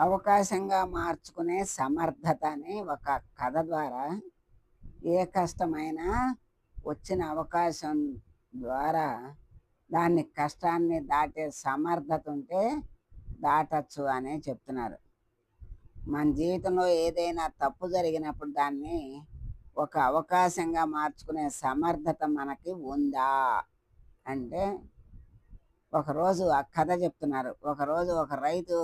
అవకాశంగా మార్చుకునే సమర్థత అని ఒక కథ ద్వారా ఏ కష్టమైనా వచ్చిన అవకాశం ద్వారా దాన్ని కష్టాన్ని దాటే సమర్థత ఉంటే దాటచ్చు అనే చెప్తున్నారు. మన జీవితంలో ఏదైనా తప్పు జరిగినప్పుడు దాన్ని ఒక అవకాశంగా మార్చుకునే సమర్థత మనకి ఉందా అంటే ఒకరోజు ఆ కథ చెప్తున్నారు. ఒకరోజు ఒక రైతు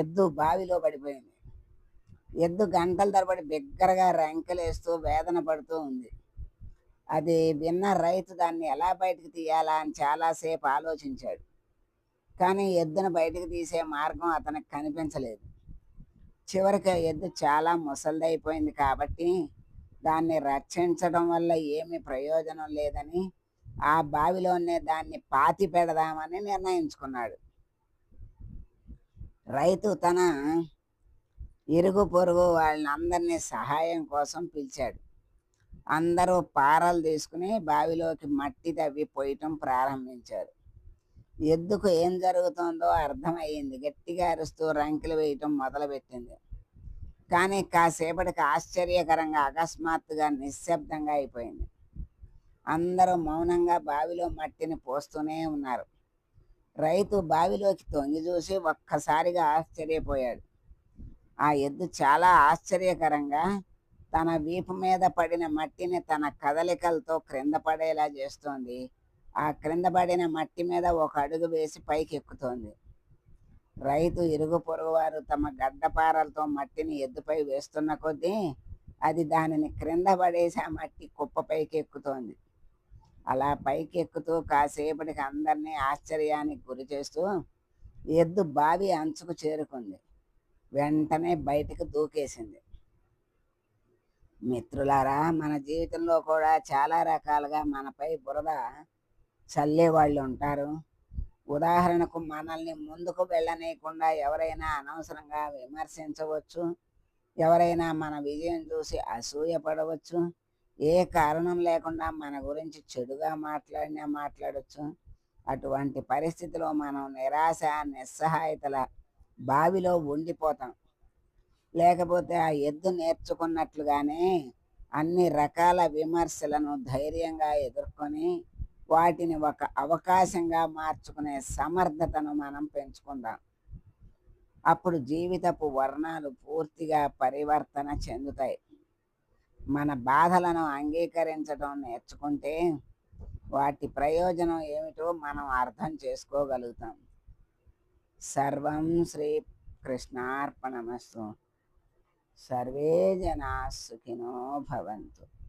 ఎద్దు బావిలో పడిపోయింది. ఎద్దు గంటల తరబడి బిగ్గరగా రంకెలేస్తూ వేదన పడుతూ ఉంది. అది విన్న రైతు దాన్ని ఎలా బయటకు తీయాలా అని చాలాసేపు ఆలోచించాడు. కానీ ఎద్దును బయటకు తీసే మార్గం అతనికి కనిపించలేదు. చివరికి ఎద్దు చాలా ముసలిదైపోయింది కాబట్టి దాన్ని రక్షించడం వల్ల ఏమి ప్రయోజనం లేదని ఆ బావిలోనే దాన్ని పాతి పెడదామని నిర్ణయించుకున్నాడు. రైతు తన ఇరుగు పొరుగు వాళ్ళందరినీ సహాయం కోసం పిలిచాడు. అందరూ పారలు తీసుకుని బావిలోకి మట్టి తవ్వి పోయటం ప్రారంభించారు. ఎద్దుకు ఏం జరుగుతుందో అర్థమయ్యింది. గట్టిగా అరుస్తూ రంకెలు వేయటం మొదలుపెట్టింది. కానీ కాసేపటికి ఆశ్చర్యకరంగా అకస్మాత్తుగా నిశ్శబ్దంగా అయిపోయింది. అందరూ మౌనంగా బావిలో మట్టిని పోస్తూనే ఉన్నారు. రైతు బావిలోకి తొంగి చూసి ఒక్కసారిగా ఆశ్చర్యపోయాడు. ఆ ఎద్దు చాలా ఆశ్చర్యకరంగా తన వీపు మీద పడిన మట్టిని తన కదలికలతో క్రింద పడేలా చేస్తోంది. ఆ క్రింద పడిన మట్టి మీద ఒక అడుగు వేసి పైకి ఎక్కుతోంది రైతు ఇరుగు పొరుగు వారు తమ గడ్డపారలతో మట్టిని ఎద్దుపై వేస్తున్న కొద్దీ అది దానిని క్రింద పడేసి ఆ మట్టి కుప్ప పైకి ఎక్కుతోంది అలా పైకి ఎక్కుతూ కాసేపటికి అందరినీ ఆశ్చర్యానికి గురి చేస్తూ ఎద్దు బావి అంచుకు చేరుకుంది. వెంటనే బయటకు దూకేసింది. మిత్రులారా మన జీవితంలో కూడా చాలా రకాలుగా మనపై బురద చల్లే వాళ్ళు ఉంటారు. ఉదాహరణకు మనల్ని ముందుకు వెళ్ళనీయకుండా ఎవరైనా అనవసరంగా విమర్శించవచ్చు. ఎవరైనా మన విజయం చూసి అసూయపడవచ్చు ఏ కారణం లేకుండా మన గురించి చెడుగా మాట్లాడినా మాట్లాడచ్చు. అటువంటి పరిస్థితిలో మనం నిరాశ నిస్సహాయతల బావిలో ఉండిపోతాం. లేకపోతే ఆ ఎద్దు నేర్చుకున్నట్లుగానే అన్ని రకాల విమర్శలను ధైర్యంగా ఎదుర్కొని వాటిని ఒక అవకాశంగా మార్చుకునే సమర్థతను మనం పెంచుకుందాం. అప్పుడు జీవితపు వర్ణాలు పూర్తిగా పరివర్తన చెందుతాయి. మన బాధలను అంగీకరించడం నేర్చుకుంటే వాటి ప్రయోజనం ఏమిటో మనం అర్థం చేసుకోగలుగుతాం. సర్వం శ్రీ కృష్ణార్పణమస్తు. సర్వే జనా సుఖినో భవంతు.